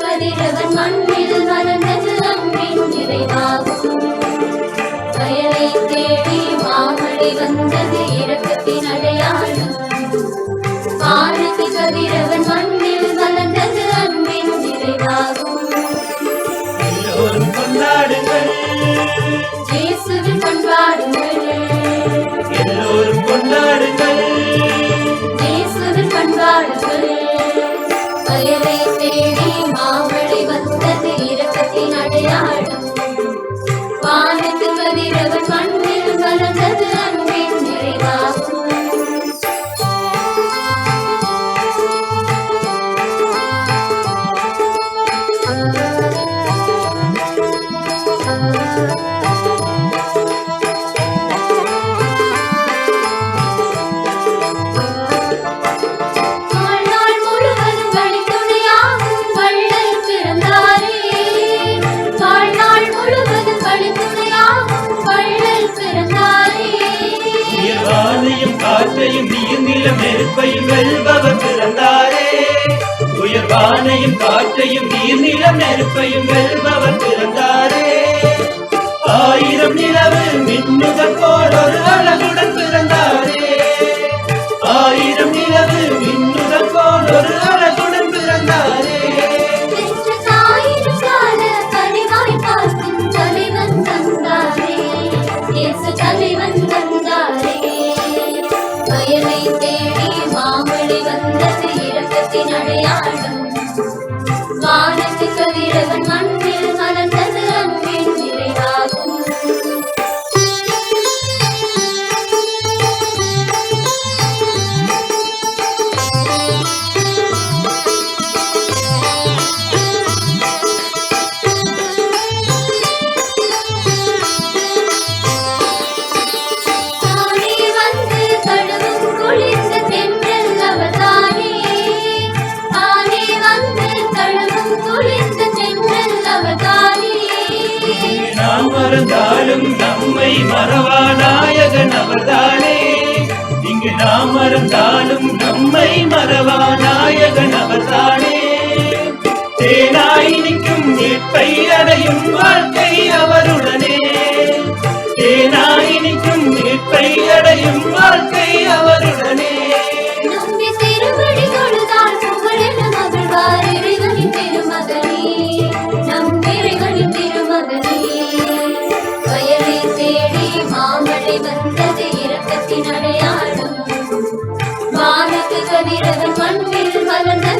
கதிரவன் மண்ணில் வளர்ந்தது அன்பின் நிறைவாகும். வயலை தேடி மாமழை வந்தது இறக்கத்தின் அடையாளம். காற்றையும் நீர் நிலம் நெருப்பையும் வெல்பவர் பிறந்தாரே. உயர்வானையும் காற்றையும் நீர் நிலம் நெருப்பையும் வெல்பவர் பிறந்தாரே. ஆயிரம் நிலவு மின்னுதல் போல் ஒரு அழகுடன் பிறந்தாரே. ஆயிரம் நிலவு மின்னுதல் போல் ஒரு அழகுடன் பிறந்தாரே. தலைவன் தந்தாரே. வயலை தேடி மாமழி வந்தது இரக்கத்தின் அடையாளம். நாம் மறந்தாலும் நம்மை மறவா நாயகன் அவர்தானே தேனாய் நிற்கும் மீட்பை அடையும் வாழ்க்கை அவருடனே. தேனாய் நிற்கும் மீட்பை அடையும் வாழ்க்கை அவருடனே. வந்தது இரக்கத்தின் அடையா மண்ணில் மலர்ந்தது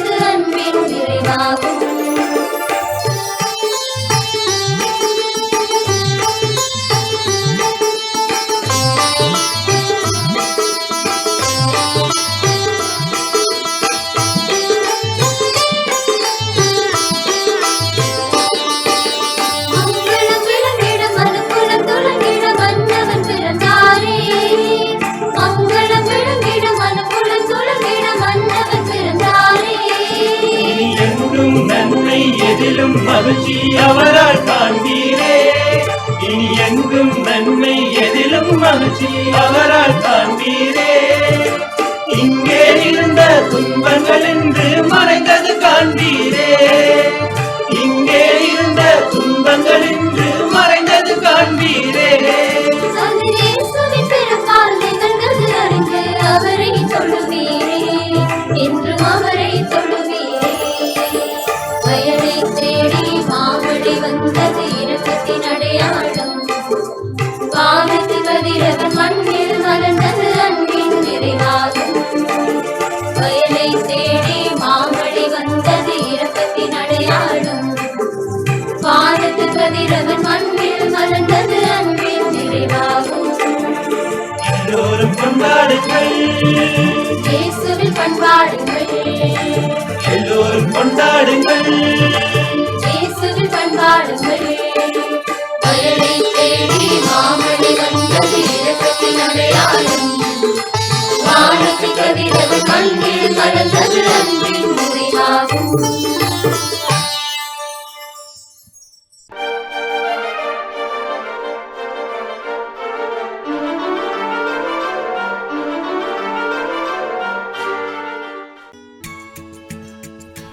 இனி எங்கும் நன்மை எதிலும் மகிழ்ச்சி. அவரால் காண்பீரே இங்கே இருந்த துன்பங்கள் என்று மறைந்தது காண்பீரே இங்கே இருந்த துன்பங்கள் என்று மறைந்தது காண்பீரே அவரை தொழுவீரே. கொண்டாடுங்கள் இயேசுவில் பண்பாடுங்கள். எல்லோரும் கொண்டாடுங்கள். இயேசுவில் பண்பாடுங்கள். வயலை தேடி மாமழை வந்தது இரக்கத்தின் அடையாளம் வானத்து கதிரவன் மண்ணில் மலர்ந்தது அன்பின் நிறைவாகும்